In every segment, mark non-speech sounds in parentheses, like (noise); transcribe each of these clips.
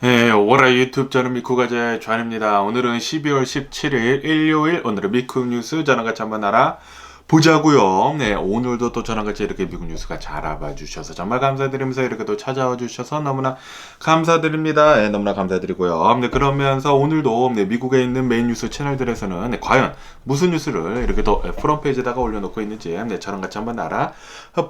네, 오라 유튜브 저는 미쿠가제 좌입니다. 오늘은 12월 17일 일요일 오늘은 미쿠 뉴스 같이 한번 알아 보자고요. 네, 오늘도 또 저랑 같이 이렇게 미국 뉴스가 잘 알아봐 주셔서 정말 감사드리면서 이렇게 또 찾아와 주셔서 너무나 감사드립니다. 네, 너무나 감사드리고요. 네, 그러면서 오늘도 네, 미국에 있는 메인 뉴스 채널들에서는 네, 과연 무슨 뉴스를 이렇게 또 프롬 페이지에다가 올려놓고 있는지 네, 저랑 같이 한번 알아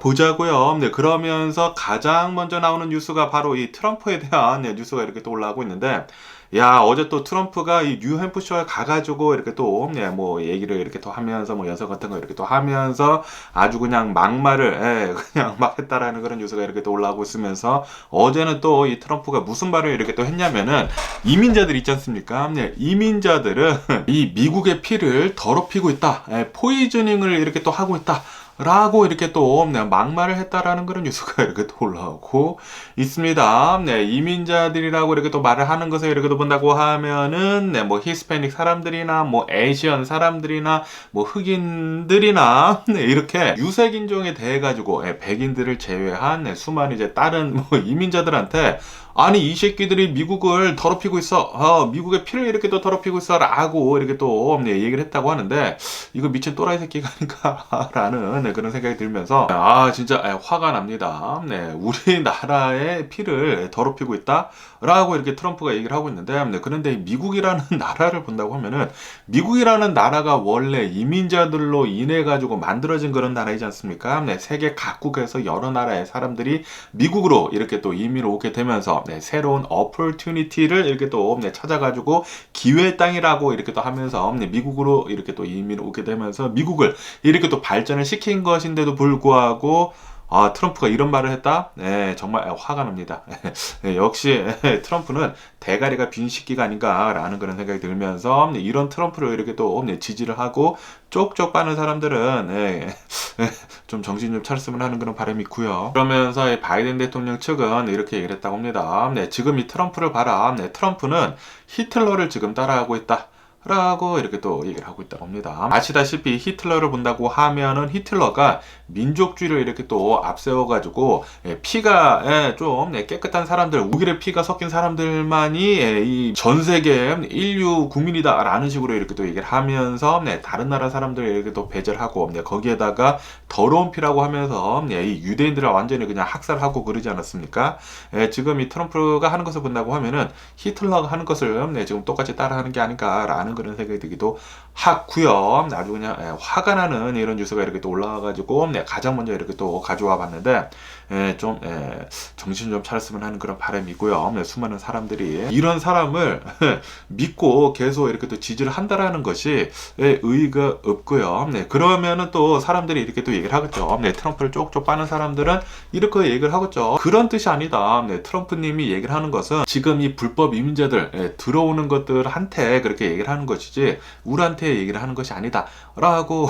보자고요. 네, 그러면서 가장 먼저 나오는 뉴스가 바로 이 트럼프에 대한 네, 뉴스가 이렇게 또 올라오고 있는데 야 어제 또 트럼프가 이 뉴햄프셔에 가가지고 이렇게 또뭐 얘기를 이렇게 또 하면서 뭐 연설 같은 거 이렇게 또 하면서 아주 그냥 막말을 예, (laughs) 그냥 막 했다라는 그런 뉴스가 이렇게 또 올라오고 있으면서 어제는 또 이 트럼프가 무슨 말을 이렇게 또 했냐면은 이민자들 있지 않습니까? 네, 이민자들은 (laughs) 이 미국의 피를 더럽히고 있다, 예, 포이즈닝을 이렇게 또 하고 있다. 라고 이렇게 또 네, 막말을 했다라는 그런 뉴스가 (laughs) 이렇게 또 올라오고 있습니다. 네, 이민자들이라고 이렇게 또 말을 하는 것을 이렇게 또 본다고 하면은 네, 뭐 히스패닉 사람들이나 뭐 에이시언 사람들이나 뭐 흑인들이나 (laughs) 네, 이렇게 유색 인종에 대해 가지고 네, 백인들을 제외한 네, 수많은 이제 다른 뭐 이민자들한테 아니 이 새끼들이 미국을 더럽히고 있어. 어, 미국의 피를 이렇게 또 더럽히고 있어 라고 이렇게 또 네, 얘기를 했다고 하는데 이거 미친 또라이 새끼가 아닌가라는 (laughs) 네, 그런 생각이 들면서 아 진짜 에, 화가 납니다. 네, 우리나라의 (laughs) 피를 더럽히고 있다 라고 이렇게 트럼프가 얘기를 하고 있는데 네, 그런데 미국이라는 (laughs) 나라를 본다고 하면은 미국이라는 나라가 원래 이민자들로 인해 가지고 만들어진 그런 나라이지 않습니까? 네, 세계 각국에서 여러 나라의 사람들이 미국으로 이렇게 또 이민을 오게 되면서 네, 새로운 어퍼튜니티를 이렇게 또 네, 찾아가지고 기회 땅이라고 이렇게 또 하면서 네, 미국으로 이렇게 또 이민 오게 되면서 미국을 이렇게 또 발전을 시킨 것인데도 불구하고 아, 트럼프가 이런 말을 했다? 네, 정말 화가 납니다. (laughs) 네, 역시 트럼프는 대가리가 빈 식기가 아닌가라는 그런 생각이 들면서 이런 트럼프를 이렇게 또 지지를 하고 쪽쪽 빠는 사람들은 네, 좀 정신 좀 차렸으면 하는 그런 바람이 있고요. 그러면서 바이든 대통령 측은 이렇게 얘기를 했다고 합니다. 네, 지금 이 트럼프를 봐라. 네, 트럼프는 히틀러를 지금 따라하고 있다. 라고 이렇게 또 얘기를 하고 있다고 합니다. 아시다시피 히틀러를 본다고 하면은 히틀러가 민족주의를 이렇게 또 앞세워가지고 예, 피가 예, 좀 네, 깨끗한 사람들, 우길의 피가 섞인 사람들만이 예, 이전 세계 인류 국민이다라는 식으로 이렇게 또 얘기를 하면서 네, 다른 나라 사람들 이렇게 또 배제를 하고 네, 거기에다가 더러운 피라고 하면서 이 유대인들을 완전히 그냥 학살하고 그러지 않았습니까? 지금 이 트럼프가 하는 것을 본다고 하면은 히틀러가 하는 것을 지금 똑같이 따라하는 게 아닌가라는 그런 생각이 들기도 하고요. 아주 그냥 예, 화가 나는 이런 뉴스가 이렇게 또 올라와가지고 네, 가장 먼저 이렇게 또 가져와 봤는데 예, 좀 예, 정신 좀 차렸으면 하는 그런 바람이고요. 네, 수많은 사람들이 이런 사람을 (laughs) 믿고 계속 이렇게 또 지지를 한다라는 것이 예, 의의가 없고요. 네, 그러면은 또 사람들이 이렇게 또 얘기를 하겠죠. 네, 트럼프를 쪽쪽 빠는 사람들은 이렇게 얘기를 하겠죠. 그런 뜻이 아니다. 네, 트럼프님이 얘기를 하는 것은 지금 이 불법 이민자들 예, 들어오는 것들한테 그렇게 얘기를 하는 것이지 우리한테 얘기를 하는 것이 아니다라고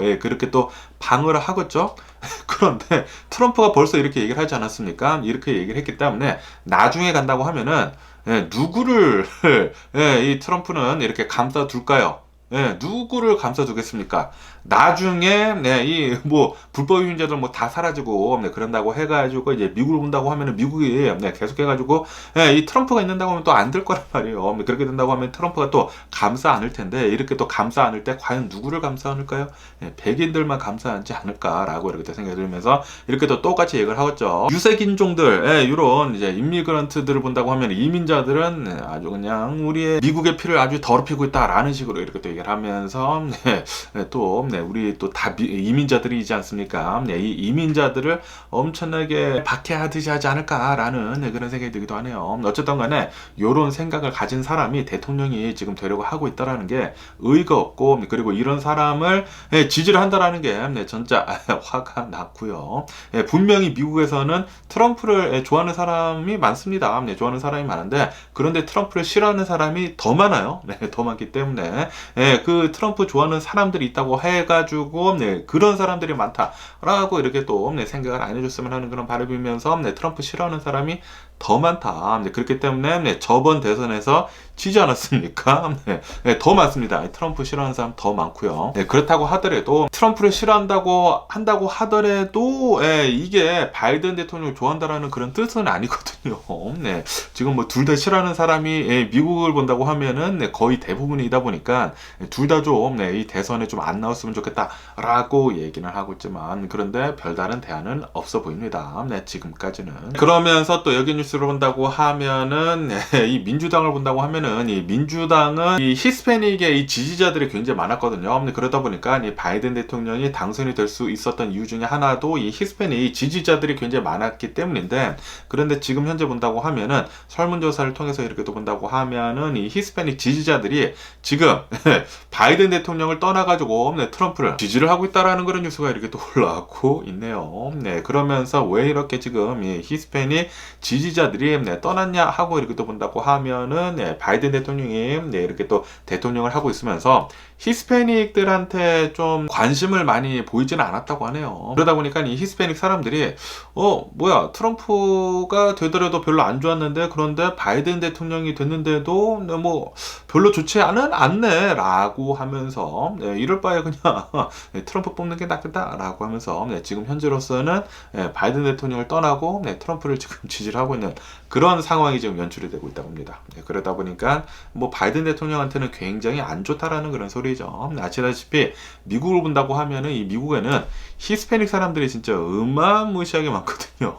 (laughs) 예, 그렇게 또 방어를 하겠죠. (laughs) 그런데 트럼프가 벌써 이렇게 얘기를 하지 않았습니까? 이렇게 얘기를 했기 때문에 나중에 간다고 하면은 예, 누구를 (laughs) 예, 이 트럼프는 이렇게 감싸 둘까요? 예, 누구를 감싸두겠습니까? 나중에 네, 이 뭐 불법 이민자들 뭐 다 사라지고 네, 그런다고 해가지고 이제 미국을 본다고 하면은 미국이 네, 계속해가지고 네, 이 트럼프가 있는다고 하면 또 안 될 거란 말이에요. 네, 그렇게 된다고 하면 트럼프가 또 감싸 안을 텐데 이렇게 또 감싸 안을 때 과연 누구를 감싸 안을까요? 네, 백인들만 감싸 안지 않을까라고 이렇게 생각이 들면서 이렇게 또 똑같이 얘기를 하겠죠. 유색 인종들, 예, 이런 이제 인미그런트들을 본다고 하면 이민자들은 네, 아주 그냥 우리의 미국의 피를 아주 더럽히고 있다라는 식으로 이렇게 또 얘기를 하면서 네, 네, 또 네, 우리 또 다 이민자들이지 않습니까? 네, 이 이민자들을 엄청나게 박해하듯이 하지 않을까라는 네, 그런 생각이 들기도 하네요. 어쨌든 간에 이런 생각을 가진 사람이 대통령이 지금 되려고 하고 있다라는 게 의의가 없고 그리고 이런 사람을 네, 지지를 한다라는 게 네, 진짜 (laughs) 화가 났고요. 네, 분명히 미국에서는 트럼프를 네, 좋아하는 사람이 많습니다. 네, 좋아하는 사람이 많은데 그런데 트럼프를 싫어하는 사람이 더 많아요. 네, 더 많기 때문에 네, 그 트럼프 좋아하는 사람들이 있다고 해 가지고 네, 그런 사람들이 많다라고 이렇게 또 네, 생각을 안 해줬으면 하는 그런 바람이면서 네, 트럼프 싫어하는 사람이 더 많다. 네, 그렇기 때문에 네, 저번 대선에서 지지 않았습니까? (laughs) 네, 네, 더 많습니다. 트럼프 싫어하는 사람 더 많고요. 네, 그렇다고 하더라도 트럼프를 싫어한다고 한다고 하더라도 예, 이게 바이든 대통령을 좋아한다라는 그런 뜻은 아니거든요. (laughs) 네, 지금 뭐 둘 다 싫어하는 사람이 예, 미국을 본다고 하면은 네, 거의 대부분이다 보니까 둘 다좀 네, 이 대선에 좀 안 나왔으면 좋겠다라고 얘기는 하고 있지만 그런데 별다른 대안은 없어 보입니다. 네, 지금까지는. 그러면서 또 여기 뉴스 를 본다고 하면은 네, (laughs) 이 민주당을 본다고 하면은 이 민주당은 이 히스패닉의 이 지지자들이 굉장히 많았거든요. 그러다 보니까 이 바이든 대통령이 당선이 될 수 있었던 이유 중에 하나도 이 히스패닉 지지자들이 굉장히 많았기 때문인데 그런데 지금 현재 본다고 하면은 설문조사를 통해서 이렇게 또 본다고 하면은 이 히스패닉 지지자들이 지금 (laughs) 바이든 대통령을 떠나가지고 네, 트럼프를 지지를 하고 있다라는 그런 뉴스가 이렇게 또 (laughs) 올라오고 있네요. 네, 그러면서 왜 이렇게 지금 이 히스패닉 지지자 들이 네, 떠났냐 하고 이렇게 또 본다고 하면은 네, 바이든 대통령이 네, 이렇게 또 대통령을 하고 있으면서 히스패닉들한테 좀 관심을 많이 보이지는 않았다고 하네요. 그러다 보니까 이 히스패닉 사람들이 어 뭐야 트럼프가 되더라도 별로 안 좋았는데 그런데 바이든 대통령이 됐는데도 네, 뭐 별로 좋지 않은 않네라고 하면서 네, 이럴 바에 그냥 네, (laughs) 트럼프 뽑는 게 낫겠다라고 하면서 네, 지금 현재로서는 네, 바이든 대통령을 떠나고 네, 트럼프를 지금 (laughs) 지지를 하고 있는 그런 상황이 지금 연출이 되고 있다고 합니다. 네, 그러다 보니까 뭐 바이든 대통령한테는 굉장히 안 좋다라는 그런 소리 죠. 아시다시피 미국을 본다고 하면은 이 미국에는 히스패닉 사람들이 진짜 어마무시하게 많거든요.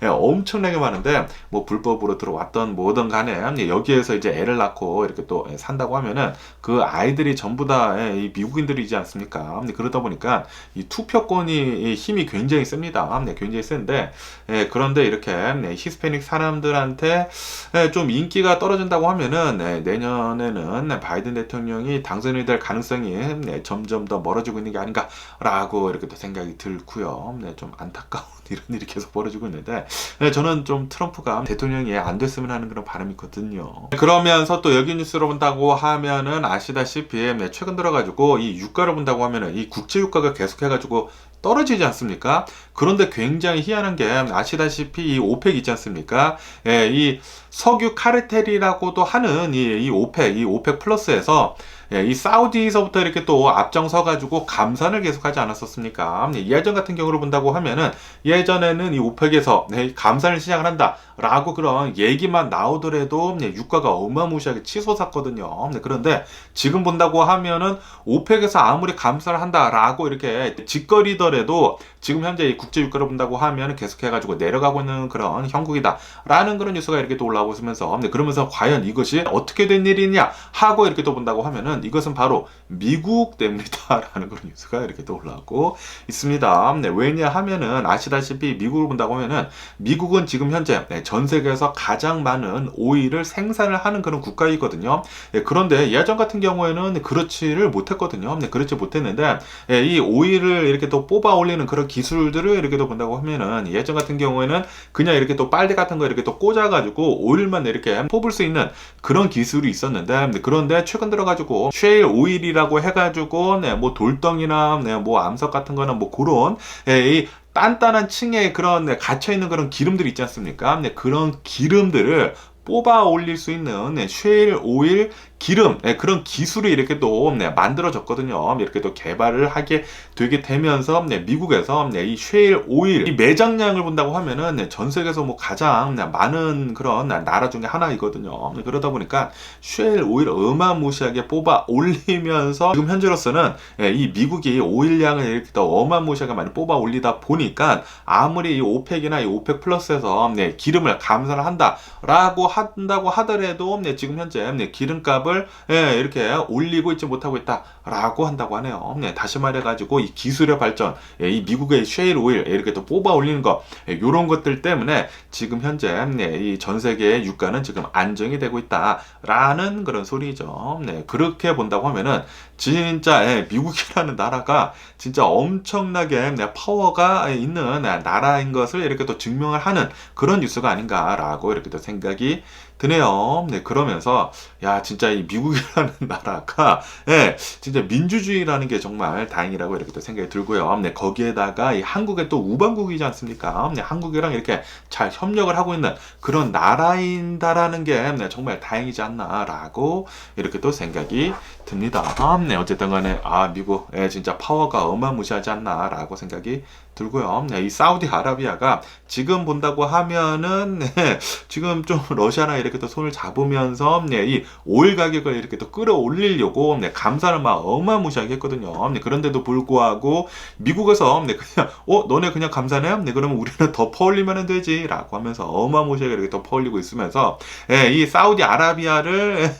네, (laughs) 엄청나게 많은데 뭐 불법으로 들어왔던 뭐든 간에 여기에서 이제 애를 낳고 이렇게 또 산다고 하면은 그 아이들이 전부 다 이 미국인들이지 않습니까? 그러다 보니까 이 투표권이 힘이 굉장히 셉니다. 네, 굉장히 센데 예, 그런데 이렇게 네, 히스패닉 사람들한테 예, 좀 인기가 떨어진다고 하면은 네, 내년에는 네, 바이든 대통령이 당선이 될 가능성이 네, 점점 더 멀어지고 있는 게 아닌가라고 이렇게 또 생각이 들고요. 네, 좀 안타까운 (laughs) 이런 일이 계속 벌어지고 있는데 네, 저는 좀 트럼프가 대통령이 안 됐으면 하는 그런 바람이 있거든요. 그러면서 또 여기 뉴스로 본다고 하면은 아시다시피 네, 최근 들어가지고 이 유가를 본다고 하면은 이 국제 유가가 계속해가지고 떨어지지 않습니까? 그런데 굉장히 희한한 게 아시다시피 이 오펙 있지 않습니까? 예, 이 석유 카르텔이라고도 하는 이, 이 오펙, 이 오펙 플러스에서 예, 이 사우디에서부터 이렇게 또 앞장서 가지고 감산을 계속하지 않았었습니까? 예, 예전 같은 경우를 본다고 하면은 예전에는 이 오펙에서 네, 감산을 시작을 한다 라고 그런 얘기만 나오더라도 네, 유가가 어마무시하게 치솟았거든요. 네, 그런데 지금 본다고 하면은 오펙에서 아무리 감산을 한다라고 이렇게 짓거리더라도 지금 현재 이 국제 유가를 본다고 하면 계속해가지고 내려가고 있는 그런 형국이다라는 그런 뉴스가 이렇게 또 올라오고 있으면서 네, 그러면서 과연 이것이 어떻게 된 일이냐 하고 이렇게 또 본다고 하면은 이것은 바로 미국 때문이다라는 그런 뉴스가 이렇게 또 올라오고 있습니다. 네, 왜냐 하면은 아시다시피 미국을 본다고 하면은 미국은 지금 현재 네, 전 세계에서 가장 많은 오일을 생산을 하는 그런 국가이거든요. 네, 그런데 예전 같은 경우에는 그렇지를 못했거든요. 네, 그렇지 못했는데 네, 이 오일을 이렇게 또 뽑아 올리는 그런 기술들을 이렇게 또 본다고 하면은 예전 같은 경우에는 그냥 이렇게 또 빨대 같은 거 이렇게 또 꽂아가지고 오일만 이렇게 뽑을 수 있는 그런 기술이 있었는데 그런데 최근 들어가지고 쉐일 오일이라고 해가지고 네, 뭐 돌덩이나 네, 뭐 암석 같은 거나 뭐 그런 예, 이 단단한 층에 그런 네, 갇혀 있는 그런 기름들이 있지 않습니까? 네, 그런 기름들을 뽑아 올릴 수 있는 네, 쉐일 오일 기름 네, 그런 기술이 이렇게 또 네, 만들어졌거든요. 이렇게 또 개발을 하게 되게 되면서 네, 미국에서 네, 이 쉐일 오일 이 매장량을 본다고 하면은 네, 전 세계에서 뭐 가장 네, 많은 그런 나라 중에 하나이거든요. 네, 그러다 보니까 쉐일 오일 어마무시하게 뽑아 올리면서 지금 현재로서는 예, 이 미국이 오일량을 이렇게 또 어마무시하게 많이 뽑아 올리다 보니까 아무리 이 오펙이나 이 오펙 플러스에서 네, 기름을 감산을 한다라고 한다고 하더라도 네, 지금 현재 네, 기름값을 예, 이렇게 올리고 있지 못하고 있다라고 한다고 하네요. 네, 다시 말해가지고 이 기술의 발전, 예, 이 미국의 쉐일 오일 이렇게 또 뽑아 올리는 거 이런 것들 때문에 지금 현재 네, 이전 세계의 유가는 지금 안정이 되고 있다라는 그런 소리죠. 네, 그렇게 본다고 하면은 진짜 예, 미국이라는 나라가 진짜 엄청나게 네, 파워가 있는 네, 나라인 것을 이렇게 또 증명을 하는 그런 뉴스가 아닌가라고 이렇게 또 생각이 드네요. 네, 그러면서 야 진짜 이 미국이라는 (laughs) 나라가 예, 진짜 민주주의라는 게 정말 다행이라고 이렇게 또 생각이 들고요. 네, 거기에다가 이 한국의 또 우방국이지 않습니까? 네, 한국이랑 이렇게 잘 협력을 하고 있는 그런 나라인다라는 게 네, 정말 다행이지 않나라고 이렇게 또 생각이 듭니다. 아, 네, 어쨌든 간에 아 미국 예, 진짜 파워가 어마무시하지 않나라고 생각이 들고요. 네, 이 사우디아라비아가 지금 본다고 하면은 네, 지금 좀 러시아랑 이렇게 또 손을 잡으면서 네, 이 오일 가격을 이렇게 또 끌어올리려고 네, 감사를 막 어마무시하게 했거든요. 네, 그런데도 불구하고 미국에서 네, 그냥 (laughs) 어 너네 그냥 감사네? 네, 그러면 우리는 더 퍼올리면 되지라고 하면서 어마무시하게 이렇게 또 퍼올리고 있으면서 예, 이 사우디 아라비아를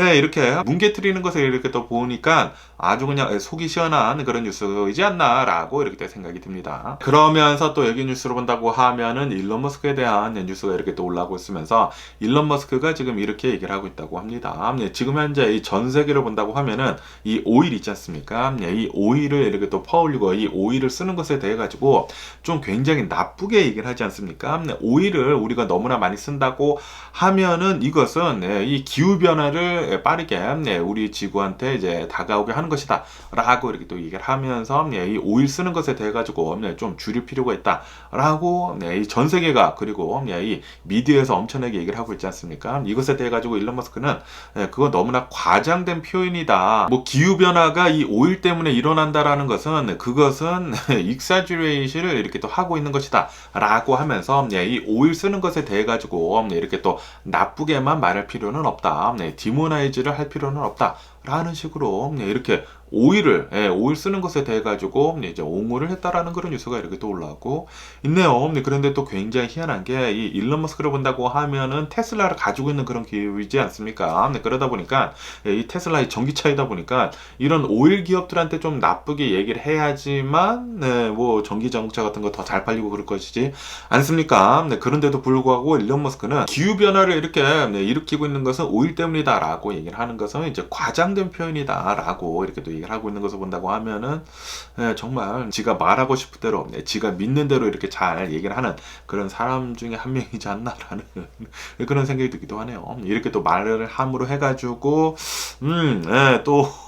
예, (laughs) 이렇게 뭉개뜨리는 것을 이렇게 또 보니까 아주 그냥 속이 시원한 그런 뉴스이지 않나라고 이렇게 또 생각이 듭니다. 그러면서 또 여기 뉴스로 본다고 하면은 일론 머스크에 대한 뉴스가 이렇게 또 올라오고 있으면서 일론 머스크가 지금 이렇게 얘기를 하고 있다고 합니다. 네, 지금 현재 이 전 세계를 본다고 하면은 이 오일 있지 않습니까? 네, 이 오일을 이렇게 또 퍼올리고 이 오일을 쓰는 것에 대해 가지고 좀 굉장히 나쁘게 얘기를 하지 않습니까? 네, 오일을 우리가 너무나 많이 쓴다고 하면은 이것은 네, 이 기후 변화를 빠르게 네, 우리 지구한테 이제 다가오게 하는 것이다. 라고 이렇게 또 얘기를 하면서 네, 이 오일 쓰는 것에 대해 가지고 네, 좀 줄일 필요가 있다. 라고 네, 이전 세계가 그리고 네, 이 미디어에서 엄청나게 얘기를 하고 있지 않습니까? 이것에 대해 가지고 일론 머스크는 네, 그거 너무나 과장된 표현이다. 뭐 기후 변화가 이 오일 때문에 일어난다라는 것은 네, 그것은 익사주레이션을 이렇게 또 하고 있는 것이다. 라고 하면서 네, 이 오일 쓰는 것에 대해 가지고 네, 이렇게 또 나쁘게만 말할 필요는 없다. 네, 디모나이즈를 할 필요는 없다. 라는 식으로 네, 이렇게 오일을 예, 오일 쓰는 것에 대해 가지고 네, 이제 옹호를 했다라는 그런 뉴스가 이렇게 또 올라오고 있네요. 네, 그런데 또 굉장히 희한한 게 이 일론 머스크를 본다고 하면은 테슬라를 가지고 있는 그런 기업이지 않습니까? 네, 그러다 보니까 예, 이 테슬라의 전기차이다 보니까 이런 오일 기업들한테 좀 나쁘게 얘기를 해야지만 네, 뭐 전기 자동차 같은 거 더 잘 팔리고 그럴 것이지 않습니까? 네, 그런데도 불구하고 일론 머스크는 기후 변화를 이렇게 네, 일으키고 있는 것은 오일 때문이다라고 얘기를 하는 것은 이제 과장된 표현이다라고 이렇게 또 얘기를 하고 있는 것을 본다고 하면은 예, 정말 지가 말하고 싶은 대로 예, 지가 믿는 대로 이렇게 잘 얘기를 하는 그런 사람 중에 한 명이지 않나라는 (laughs) 그런 생각이 들기도 하네요. 이렇게 또 말을 함으로 해가지고 음또 예,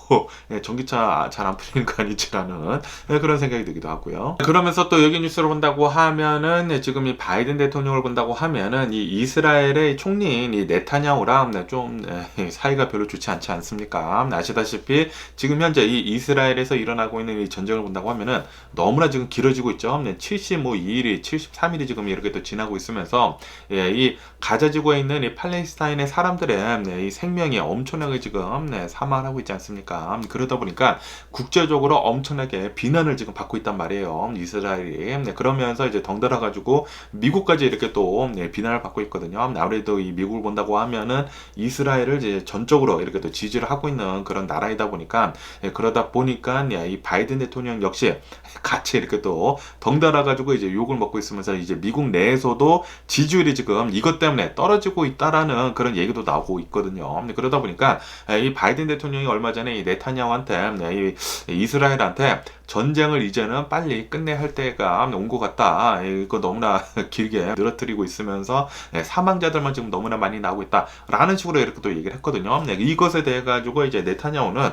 전기차 잘 안 풀리는 거 아니지라는 예, 그런 생각이 들기도 하고요. 그러면서 또 여기 뉴스를 본다고 하면은 예, 지금 이 바이든 대통령을 본다고 하면은 이 이스라엘의 총리인 이 네타냐후랑 네, 좀 예, 사이가 별로 좋지 않지 않습니까? 아시다시피 지금 현재 이 이스라엘에서 일어나고 있는 이 전쟁을 본다고 하면은 너무나 지금 길어지고 있죠. 네, 72일이 73일이 지금 이렇게 또 지나고 있으면서 예, 이 가자 지구에 있는 이 팔레스타인의 사람들의 네, 이 생명이 엄청나게 지금 네, 사망하고 있지 않습니까? 그러다 보니까 국제적으로 엄청나게 비난을 지금 받고 있단 말이에요. 이스라엘이. 네, 그러면서 이제 덩달아 가지고 미국까지 이렇게 또 네, 비난을 받고 있거든요. 아무래도 이 미국을 본다고 하면은 이스라엘을 이제 전적으로 이렇게 또 지지를 하고 있는 그런 나라이다 보니까 예, 그러다 보니까 예, 이 바이든 대통령 역시 같이 이렇게 또 덩달아 가지고 이제 욕을 먹고 있으면서 이제 미국 내에서도 지지율이 지금 이것 때문에 떨어지고 있다라는 그런 얘기도 나오고 있거든요. 네, 그러다 보니까 예, 이 바이든 대통령이 얼마 전에 이 네타냐후한테 네, 이 이스라엘한테 전쟁을 이제는 빨리 끝내야 할 때가 온 것 같다. 이거 너무나 (laughs) 길게 늘어뜨리고 있으면서 네, 사망자들만 지금 너무나 많이 나오고 있다라는 식으로 이렇게 또 얘기를 했거든요. 네, 이것에 대해 가지고 이제 네타냐후는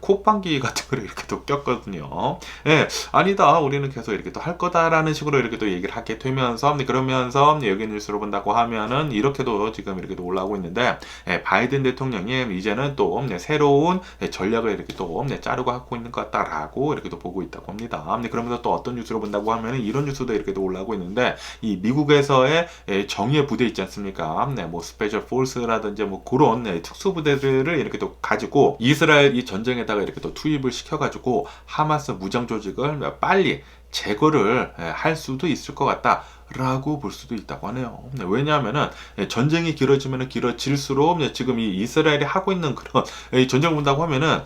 콧방귀 (laughs) 같은 걸 이렇게 또 꼈거든요. 예, 아니다. 우리는 계속 이렇게 또 할 거다라는 식으로 이렇게 또 얘기를 하게 되면서 네, 그러면서 여기 뉴스로 본다고 하면은 이렇게도 지금 이렇게 또 올라오고 있는데 예, 바이든 대통령이 이제는 또 네, 새로운 전략을 이렇게 또 네, 짜르고 하고 있는 것 같다라고 이렇게 또 보고 있다고 합니다. 네, 그러면서 또 어떤 뉴스를 본다고 하면 이런 뉴스도 이렇게 또 올라오고 있는데 이 미국에서의 예, 정예 부대 있지 않습니까? 네, 뭐 스페셜 포스라든지 뭐 그런 네, 특수 부대들을 이렇게 또 가지고 이스라엘 이 전쟁에다가 이렇게 또 투입을 시켜가지고 하마스 무장 조직을 빨리 제거를 예, 할 수도 있을 것 같다. 라고 볼 수도 있다고 하네요. 네, 왜냐하면은 예, 전쟁이 길어지면 길어질수록 예, 지금 이 이스라엘이 하고 있는 그런 (laughs) 예, 전쟁을 본다고 하면은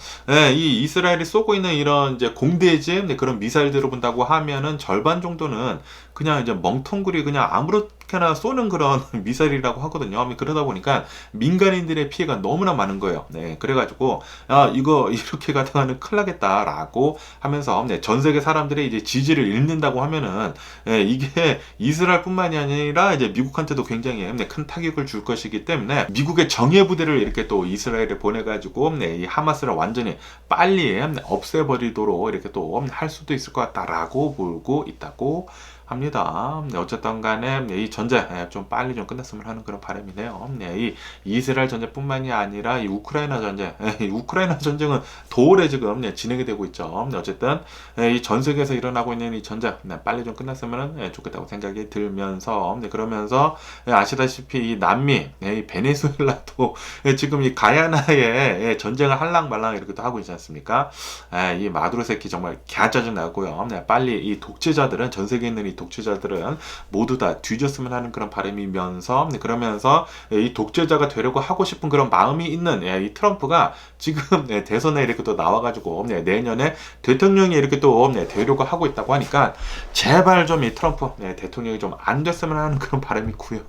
이 이스라엘이 쏘고 있는 이런 이제 공대지 그런 미사일들을 본다고 하면은 절반 정도는 그냥 이제 멍텅구리 그냥 아무렇 게 계속해나 쏘는 그런 (laughs) 미사일이라고 하거든요. 그러다 보니까 민간인들의 피해가 너무나 많은 거예요. 네, 그래가지고 아 이거 (laughs) 이렇게 가다가는 큰일 나겠다라고 하면서 네, 전 세계 사람들의 이제 지지를 잃는다고 하면은 예, 이게 (laughs) 이스라엘뿐만이 아니라 이제 미국한테도 굉장히 네, 큰 타격을 줄 것이기 때문에 미국의 정예 부대를 이렇게 또 이스라엘에 보내가지고 네, 이 하마스를 완전히 빨리 네, 없애버리도록 이렇게 또 할 수도 있을 것 같다라고 보고 있다고 합니다. 네, 어쨌든 간에 네, 이 전쟁 예, 좀 빨리 좀 끝났으면 하는 그런 바람이네요. 네, 이 이스라엘 전쟁뿐만이 아니라 이 우크라이나 전쟁, 예, 이 우크라이나 전쟁은 도올에 지금 네, 진행이 되고 있죠. 네, 어쨌든 예, 이전 세계에서 일어나고 있는 이 전쟁 네, 빨리 좀 끝났으면 예, 좋겠다고 생각이 들면서 네, 그러면서 예, 아시다시피 이 남미, 예, 이 베네수엘라도 예, 지금 이 가야나에 예, 전쟁을 할랑말랑 이렇게 또 하고 있지 않습니까? 예, 이 마두로 새끼 정말 개짜증 나고요. 네, 빨리 이 독재자들은 전 세계에 있는 이 독재자들은 모두 다 뒤졌으면 하는 그런 바람이면서 네, 그러면서 이 독재자가 되려고 하고 싶은 그런 마음이 있는 예, 이 트럼프가 지금 네, 대선에 이렇게 또 나와가지고 네, 내년에 대통령이 이렇게 또 네, 되려고 하고 있다고 하니까 제발 좀 이 트럼프 네, 대통령이 좀 안 됐으면 하는 그런 바람이 있고요.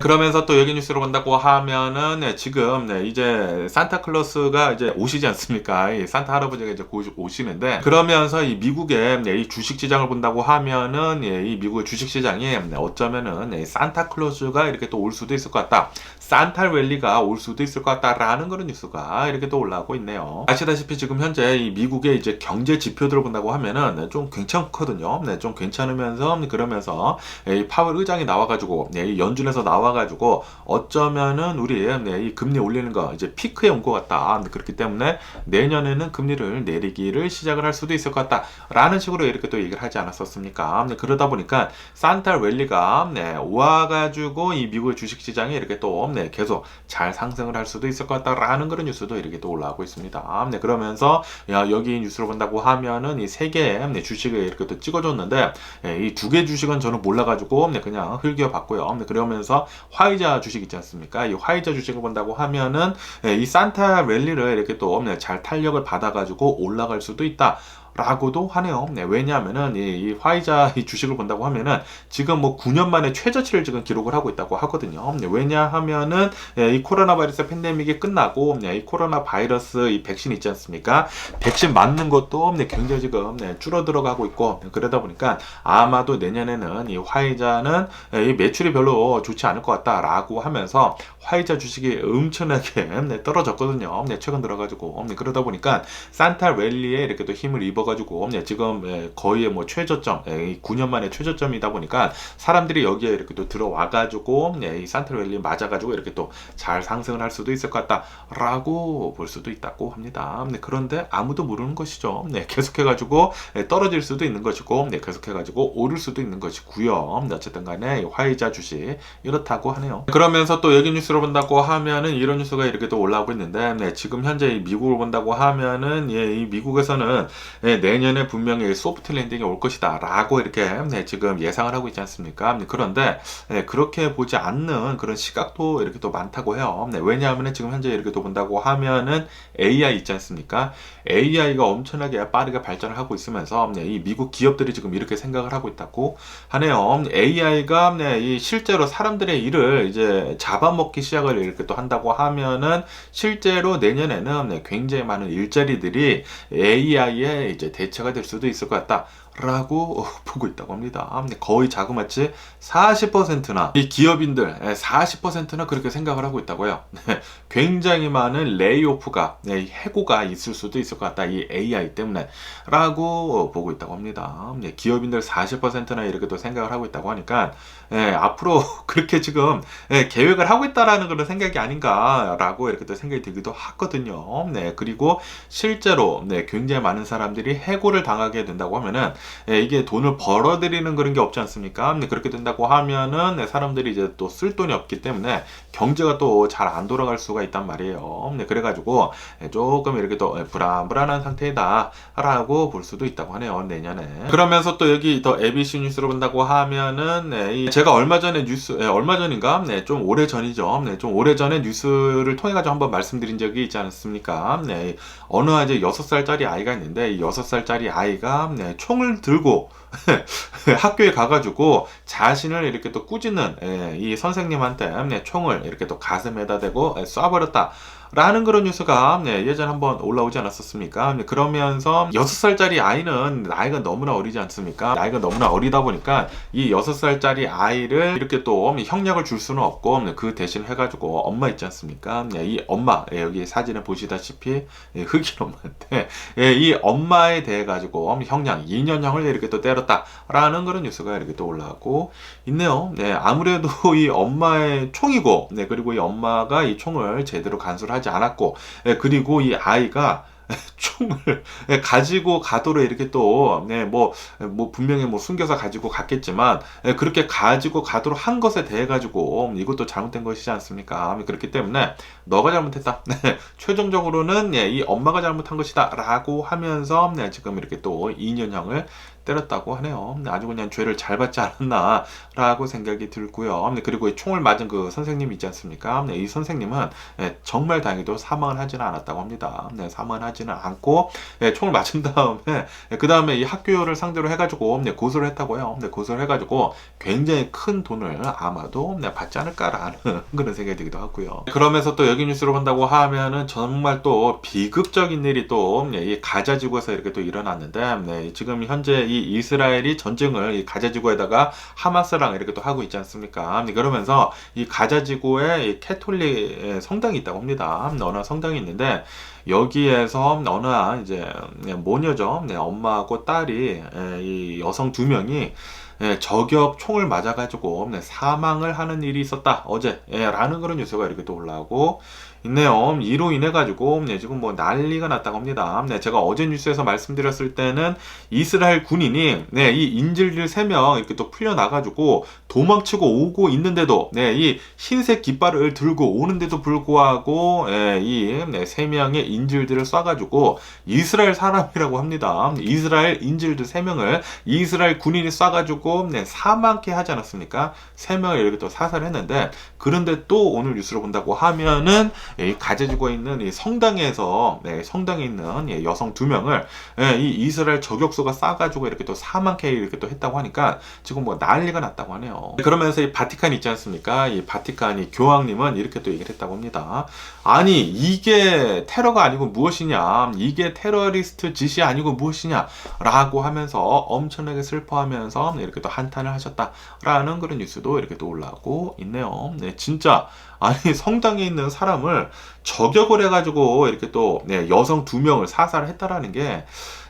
그러면서 또 여기 뉴스로 본다고 하면은 네, 지금 네, 이제 산타클로스가 이제 오시지 않습니까? 이 산타 할아버지가 이제 곧 오시는데 그러면서 이 미국의 네, 이 주식 시장을 본다고 하면은 예, 이 미국의 주식 시장이 네, 어쩌면은 네, 산타클로스가 이렇게 또 올 수도 있을 것 같다. 산탈밸리가 올 수도 있을 것 같다라는 그런 뉴스가 이렇게 또 올라오고 있네요. 아시다시피 지금 현재 이 미국의 이제 경제 지표들을 본다고 하면은 네, 좀 괜찮거든요. 네, 좀 괜찮으면서 그러면서 이 파월 의장이 나와가지고 네, 이 연준에서 나와가지고 어쩌면은 우리 네, 이 금리 올리는 거 이제 피크에 온 것 같다. 그렇기 때문에 내년에는 금리를 내리기를 시작을 할 수도 있을 것 같다라는 식으로 이렇게 또 얘기를 하지 않았었습니까? 네, 그러다 보니까 산탈밸리가 네, 와가지고 이 미국의 주식시장이 이렇게 또 네, 계속 잘 상승을 할 수도 있을 것 같다라는 그런 뉴스도 이렇게 또 올라오고 있습니다. 네, 그러면서 야, 여기 뉴스를 본다고 하면은 이 세 개의 네, 주식을 이렇게 또 찍어줬는데 네, 이두 개 주식은 저는 몰라가지고 네, 그냥 흘겨봤고요. 네, 그러면서 화이자 주식 있지 않습니까? 이 화이자 주식을 본다고 하면은 네, 이 산타 랠리를 이렇게 또잘 탄력을 받아가지고 올라갈 수도 있다. 라고도 하네요. 네, 왜냐하면은 이, 이 화이자 (laughs) 이 주식을 본다고 하면은 지금 뭐 9년 만에 최저치를 지금 기록을 하고 있다고 하거든요. 네, 왜냐하면은 예, 이 코로나 바이러스 팬데믹이 끝나고 네, 이 코로나 바이러스 이 백신 있지 않습니까? 백신 맞는 것도 네, 굉장히 지금 네, 줄어들어가고 있고 네, 그러다 보니까 아마도 내년에는 이 화이자는 예, 이 매출이 별로 좋지 않을 것 같다라고 하면서 화이자 주식이 엄청나게 (laughs) 네, 떨어졌거든요. 네, 최근 들어가지고 네, 그러다 보니까 산타 랠리에 이렇게 또 힘을 입어 가지고 네, 지금 예, 거의 뭐 최저점, 예, 9년 만에 최저점이다 보니까 사람들이 여기에 이렇게 또 들어와 가지고 네, 이 산타 랠리 맞아 가지고 이렇게 또 잘 상승을 할 수도 있을 것 같다라고 볼 수도 있다고 합니다. 네, 그런데 아무도 모르는 것이죠. 네, 계속해 가지고 예, 떨어질 수도 있는 것이고, 네, 계속해 가지고 오를 수도 있는 것이고요. 네, 어쨌든 간에 화이자 주식 이렇다고 하네요. 그러면서 또 여기 뉴스로 본다고 하면은 이런 뉴스가 이렇게 또 올라오고 있는데, 네, 지금 현재 미국을 본다고 하면은 예, 이 미국에서는 예, 내년에 분명히 소프트 랜딩이 올 것이다 라고 이렇게 네, 지금 예상을 하고 있지 않습니까? 네, 그런데 네, 그렇게 보지 않는 그런 시각도 이렇게 또 많다고 해요. 네, 왜냐하면 지금 현재 이렇게 또 본다고 하면은 AI 있지 않습니까? AI가 엄청나게 빠르게 발전을 하고 있으면서 네, 이 미국 기업들이 지금 이렇게 생각을 하고 있다고 하네요. AI가 네, 이 실제로 사람들의 일을 이제 잡아먹기 시작을 이렇게 또 한다고 하면은 실제로 내년에는 네, 굉장히 많은 일자리들이 AI에 이제 대체가 될 수도 있을 것 같다. 라고 (laughs) 보고 있다고 합니다. 거의 자그마치 40%나 이 기업인들 40%나 그렇게 생각을 하고 있다고요. 네, 굉장히 많은 레이오프가 네, 해고가 있을 수도 있을 것 같다. 이 AI 때문에 라고 보고 있다고 합니다. 네, 기업인들 40%나 이렇게 또 생각을 하고 있다고 하니까 예, 앞으로 (laughs) 그렇게 지금 예, 계획을 하고 있다라는 그런 생각이 아닌가라고 이렇게 또 생각이 들기도 하거든요. 네, 그리고 실제로 네, 굉장히 많은 사람들이 해고를 당하게 된다고 하면은 예, 이게 돈을 벌어들이는 그런 게 없지 않습니까? 네, 그렇게 된다고 하면은 네, 사람들이 이제 또 쓸 돈이 없기 때문에 경제가 또 잘 안 돌아갈 수가 있단 말이에요. 네, 그래가지고 예, 조금 이렇게 또 불안불안한 상태이다라고 볼 수도 있다고 하네요. 내년에. 그러면서 또 여기 더 ABC 뉴스로 본다고 하면은 네, 이 제가 얼마 전에 뉴스, 예, 얼마 전인가? 네, 좀 오래 전이죠. 네, 좀 오래 전에 뉴스를 통해 가지고 한번 말씀드린 적이 있지 않습니까? 네, 어느 이제 6살짜리 아이가 있는데 이 6살짜리 아이가 네, 총을 총을 들고 (laughs) 학교에 가가지고 자신을 이렇게 또 꾸짖는 예, 이 선생님한테 네, 총을 이렇게 또 가슴에다 대고 예, 쏴버렸다. 라는 그런 뉴스가 네, 예전 한번 올라오지 않았었습니까? 네, 그러면서 6살짜리 아이는 나이가 너무나 어리지 않습니까? 나이가 너무나 어리다 보니까 이 6살짜리 아이를 이렇게 또 형량을 줄 수는 없고 네, 그 대신 해가지고 엄마 있지 않습니까? 네, 이 엄마 예, 여기 사진에 보시다시피 예, 흑인 엄마인데 예, 이 엄마에 대해 가지고 형량 2년형을 이렇게 또 때렸다라는 그런 뉴스가 이렇게 또 올라오고 있네요. 네, 아무래도 이 엄마의 총이고 네, 그리고 이 엄마가 이 총을 제대로 간수를 하지 않았고 예, 그리고 이 아이가 (laughs) 총을 예, 가지고 가도록 이렇게 또, 네, 뭐, 뭐, 분명히 뭐 숨겨서 가지고 갔겠지만, 예, 그렇게 가지고 가도록 한 것에 대해 가지고, 이것도 잘못된 것이지 않습니까? 그렇기 때문에, 너가 잘못했다. (laughs) 네, 최종적으로는, 예, 이 엄마가 잘못한 것이다. 라고 하면서, 네, 지금 이렇게 또 2년형을 때렸다고 하네요. 아주 그냥 죄를 잘 받지 않았나 라고 생각이 들고요. 그리고 이 총을 맞은 그 선생님 있지 않습니까? 이 선생님은 예, 정말 다행히도 사망을 하지는 않았다고 합니다. 네, 사망을 하지는 않고 예, 총을 맞은 다음에 예, 그 다음에 이 학교를 상대로 해가지고 고소를 했다고요. 고소를 해가지고 굉장히 큰 돈을 아마도 받지 않을까라는 (laughs) 그런 생각이 들기도 하고요. 그러면서 또 여기 뉴스로 본다고 하면은 정말 또 비극적인 일이 또 이 가자 지구에서 이렇게 또 일어났는데 네, 지금 현재 이 이스라엘이 전쟁을 이 가자지구에다가 하마스랑 이렇게 또 하고 있지 않습니까? 그러면서 이 가자지구에 이 캐톨릭 성당이 있다고 합니다. 어느 성당이 있는데 여기에서 어느 이제 모녀죠. 네, 엄마하고 딸이 이 여성 두 명이 저격 총을 맞아가지고 네, 사망을 하는 일이 있었다 어제라는 그런 뉴스가 이렇게 또 올라오고 있네요. 이로 인해 가지고 네, 지금 뭐 난리가 났다고 합니다. 네, 제가 어제 뉴스에서 말씀드렸을 때는 이스라엘 군인이 네, 이 인질들 3명 이렇게 또 풀려 나가지고 도망치고 오고 있는데도 네, 이 흰색 깃발을 들고 오는데도 불구하고 네, 이 네, 3명의 인질들을 쏴가지고 이스라엘 사람이라고 합니다. 이스라엘 인질들 3명을 이스라엘 군인이 쏴가지고 네, 사망케 하지 않았습니까? 3명을 이렇게 또 사살했는데 그런데 또 오늘 뉴스를 본다고 하면은 이 가져지고 있는 이 성당에서 네, 성당에 있는 예, 여성 두 명을 예, 이 이스라엘 저격수가 쏴가지고 이렇게 또 사망 케이 이렇게 또 했다고 하니까 지금 뭐 난리가 났다고 하네요. 그러면서 이 바티칸 있지 않습니까? 이 바티칸 이 교황님은 이렇게 또 얘기를 했다고 합니다. 아니 이게 테러가 아니고 무엇이냐? 이게 테러리스트 짓이 아니고 무엇이냐?라고 하면서 엄청나게 슬퍼하면서 이렇게 또 한탄을 하셨다라는 그런 뉴스도 이렇게 또 올라오고 있네요. 네, 진짜 아니 (laughs) 성당에 있는 사람을 저격을 해가지고 이렇게 또 네, 여성 두 명을 사살했다라는 게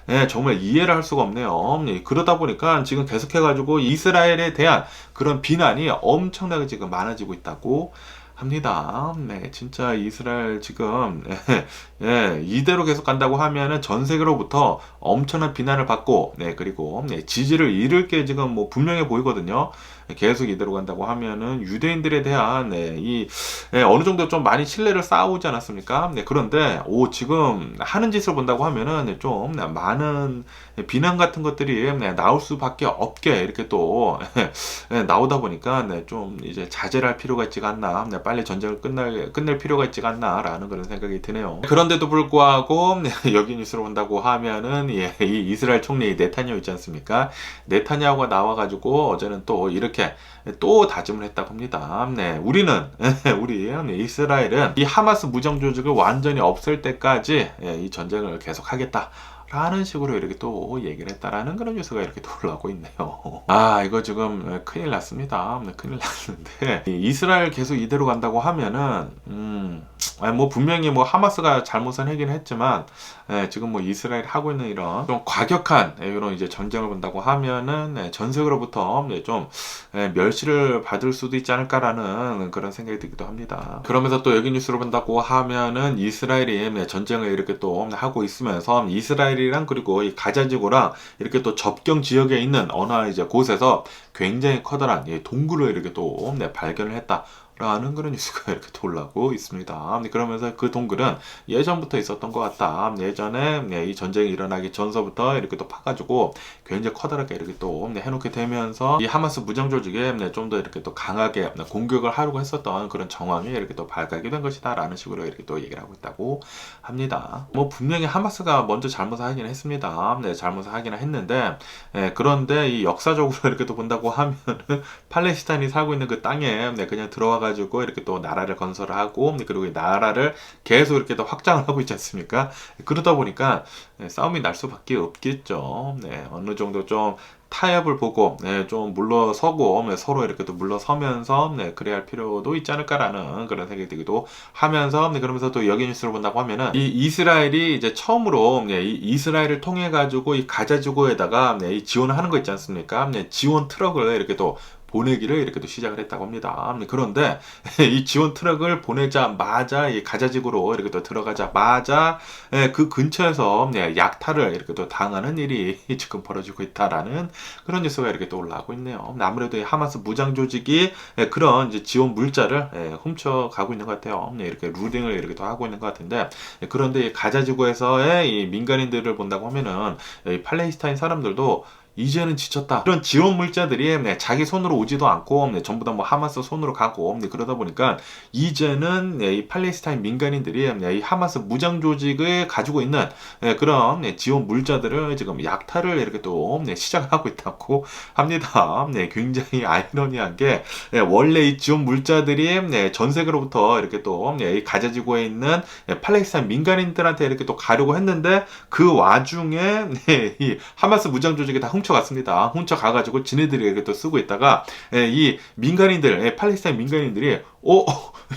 네, 정말 이해를 할 수가 없네요. 네, 그러다 보니까 지금 계속해가지고 이스라엘에 대한 그런 비난이 엄청나게 지금 많아지고 있다고 합니다. 네, 진짜 이스라엘 지금 (laughs) 예, 예, 이대로 계속 간다고 하면은 전 세계로부터 엄청난 비난을 받고, 네, 그리고 네, 지지를 잃을 게 지금 뭐 분명해 보이거든요. 계속 이대로 간다고 하면은 유대인들에 대한 네, 이 네, 어느 정도 좀 많이 신뢰를 쌓아오지 않았습니까? 네, 그런데 오 지금 하는 짓을 본다고 하면은 좀 많은 비난 같은 것들이 네, 나올 수밖에 없게 이렇게 또 (laughs) 네, 나오다 보니까 네, 좀 이제 자제를 할 필요가 있지가 않나, 네, 빨리 전쟁을 끝날 끝낼 필요가 있지가 않나라는 그런 생각이 드네요. 그런데도 불구하고 네, (laughs) 여기 뉴스를 본다고 하면은 예, 이 이스라엘 총리 네타냐후 있지 않습니까? 네타냐후가 나와가지고 어제는 또 이렇게 또 다짐을 했다고 합니다. 네, 우리는 (laughs) 우리 이스라엘은 이 하마스 무장 조직을 완전히 없앨 때까지 예, 이 전쟁을 계속하겠다. 라는 식으로 이렇게 또 얘기를 했다라는 그런 뉴스가 이렇게 (laughs) 또 올라오고 있네요. 아, 이거 지금 큰일 났습니다. 네, 큰일 났는데, 이스라엘 계속 이대로 간다고 하면은, 음, 뭐 분명히 뭐 하마스가 잘못은 하긴 했지만, 예, 지금 뭐 이스라엘 하고 있는 이런 좀 과격한 예, 이런 이제 전쟁을 본다고 하면은 예, 전 세계로부터 예, 좀 예, 멸시를 받을 수도 있지 않을까라는 그런 생각이 들기도 합니다. 그러면서 또 여기 뉴스를 본다고 하면은 이스라엘이 예, 전쟁을 이렇게 또 하고 있으면서 이스라엘 이스라엘이랑 그리고 이 가자지구랑 이렇게 또 접경 지역에 있는 어느 이제 곳에서 굉장히 커다란 예, 동굴을 이렇게 또 네, 발견을 했다. 라는 그런 뉴스가 (laughs) 이렇게 또 올라오고 있습니다. 네, 그러면서 그 동굴은 예전부터 있었던 것 같다. 예전에 네, 이 전쟁이 일어나기 전서부터 이렇게 또 파가지고 굉장히 커다랗게 이렇게 또 네, 해놓게 되면서 이 하마스 무장 조직에 네, 좀더 이렇게 또 강하게 네, 공격을 하려고 했었던 그런 정황이 이렇게 또 발각이 된 것이다라는 식으로 이렇게 또 얘기를 하고 있다고 합니다. 뭐 분명히 하마스가 먼저 잘못을 하긴 했습니다. 네, 잘못을 하긴 했는데 예, 그런데 이 역사적으로 (laughs) 이렇게 또 본다고 하면은 팔레스타인이 살고 있는 그 땅에 네, 그냥 들어와 가 지고 이렇게 또 나라를 건설을 하고 네, 그리고 이 나라를 계속 이렇게 또 확장을 하고 있지 않습니까? 그러다 보니까 네, 싸움이 날 수밖에 없겠죠. 네, 어느 정도 좀 타협을 보고 네, 좀 물러서고 네, 서로 이렇게 또 물러서면서 네, 그래야 할 필요도 있지 않을까라는 그런 생각이 들기도 하면서 네, 그러면서 또 여기 뉴스를 본다고 하면은 이 이스라엘이 이제 처음으로 네, 이 이스라엘을 통해 가지고 이 가자 지구에다가 네, 이 지원을 하는 거 있지 않습니까? 네, 지원 트럭을 이렇게 또 보내기를 이렇게 또 시작을 했다고 합니다. 그런데 (laughs) 이 지원 트럭을 보내자마자 이 가자지구로 이렇게 또 들어가자마자 예, 그 근처에서 예, 약탈을 이렇게 또 당하는 일이 (laughs) 지금 벌어지고 있다라는 그런 뉴스가 이렇게 또 올라오고 있네요. 아무래도 이 하마스 무장 조직이 예, 그런 지원 물자를 예, 훔쳐가고 있는 것 같아요. 네, 이렇게 루딩을 이렇게 또 하고 있는 것 같은데 예, 그런데 이 가자지구에서의 이 민간인들을 본다고 하면은 이 팔레스타인 사람들도 이제는 지쳤다. 이런 지원 물자들이 네, 자기 손으로 오지도 않고 네, 전부 다 뭐 하마스 손으로 가고 네, 그러다 보니까 이제는 네, 이 팔레스타인 민간인들이 네, 이 하마스 무장 조직을 가지고 있는 네, 그런 네, 지원 물자들을 지금 약탈을 이렇게 또 네, 시작을 하고 있다고 합니다. 네, 굉장히 아이러니한 게 네, 원래 이 지원 물자들이 네, 전 세계로부터 이렇게 또 네, 이 가자지구에 있는 네, 팔레스타인 민간인들한테 이렇게 또 가려고 했는데 그 와중에 네, 이 하마스 무장 조직이 다 훔쳐 갔습니다. 훔쳐가가지고 지네들이 이렇게 또 쓰고 있다가 예, 이 민간인들, 예, 팔레스타인 민간인들이 어,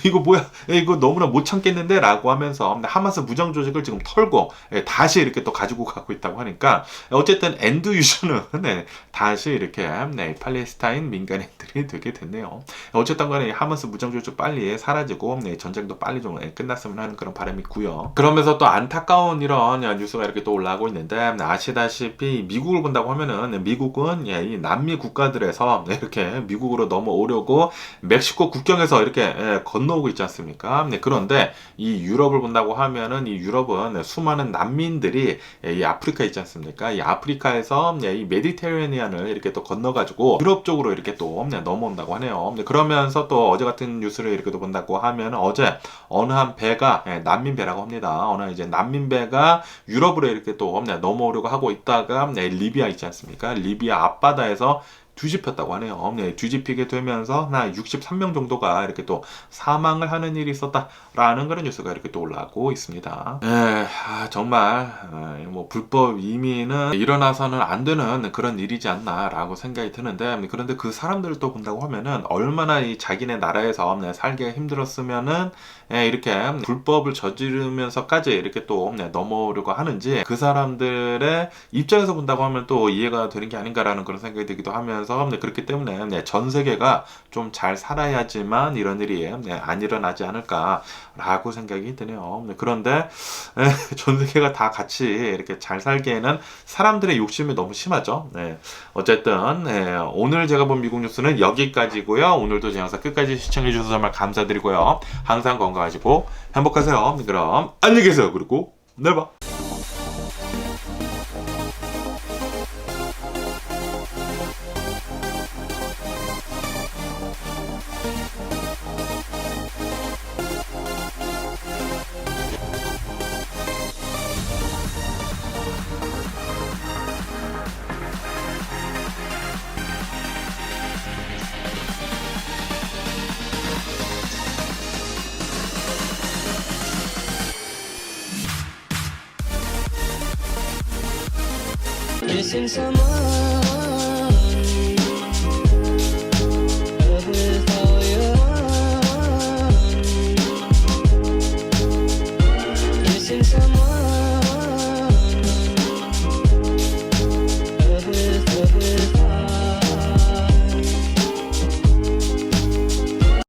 이거 뭐야? 예, 이거 너무나 못 참겠는데? 라고 하면서 하마스 무장 조직을 지금 털고 예, 다시 이렇게 또 가지고 가고 있다고 하니까 어쨌든 엔드 유저는 네, 다시 이렇게 네, 팔레스타인 민간인들이 되게 됐네요. 어쨌든 간에 하마스 무장 조직 빨리 사라지고 네, 전쟁도 빨리 좀 예, 끝났으면 하는 그런 바람이 있고요. 그러면서 또 안타까운 이런 뉴스가 이렇게 또 올라오고 있는데 아시다시피 미국을 본다고 하면은 미국은 예, 이 남미 국가들에서 (laughs) 이렇게 미국으로 넘어오려고 멕시코 국경에서 이렇게 예, 건너오고 있지 않습니까? 네, 그런데 이 유럽을 본다고 하면은 이 유럽은 수많은 난민들이 예, 이 아프리카 있지 않습니까? 이 아프리카에서 예, 이 메디테레니안을 이렇게 또 건너가지고 유럽 쪽으로 이렇게 또 네, 넘어온다고 하네요. 네, 그러면서 또 어제 같은 뉴스를 이렇게 또 본다고 하면 어제 어느 한 배가 예, 난민 배라고 합니다. 어느 이제 난민 배가 유럽으로 이렇게 또 네, 넘어오려고 하고 있다가 네, 리비아 있지 않습니까? 리비아 앞바다에서 뒤집혔다고 하네요. 네, 뒤집히게 되면서 나 63명 정도가 이렇게 또 사망을 하는 일이 있었다라는 그런 뉴스가 이렇게 또 올라오고 있습니다. 에, 아, 정말 에, 뭐 불법 이민은 일어나서는 안 되는 그런 일이지 않나라고 생각이 드는데 그런데 그 사람들을 또 본다고 하면은 얼마나 이 자기네 나라에서 네, 살기 힘들었으면은 에, 이렇게 불법을 저지르면서까지 이렇게 또 네, 넘어오려고 하는지 그 사람들의 입장에서 본다고 하면 또 이해가 되는 게 아닌가라는 그런 생각이 들기도 하면 서 네, 그렇기 때문에 네, 전 세계가 좀 잘 살아야지만 이런 일이 네, 안 일어나지 않을까라고 생각이 드네요. 네, 그런데 에, (laughs) 전 세계가 다 같이 이렇게 잘 살기에는 사람들의 욕심이 너무 심하죠. 네, 어쨌든 네, 오늘 제가 본 미국 뉴스는 여기까지고요. 오늘도 제 영상 끝까지 시청해 주셔서 정말 감사드리고요. 항상 건강하시고 행복하세요. 그럼 안녕히 계세요. 그리고 내일 봐. since I'm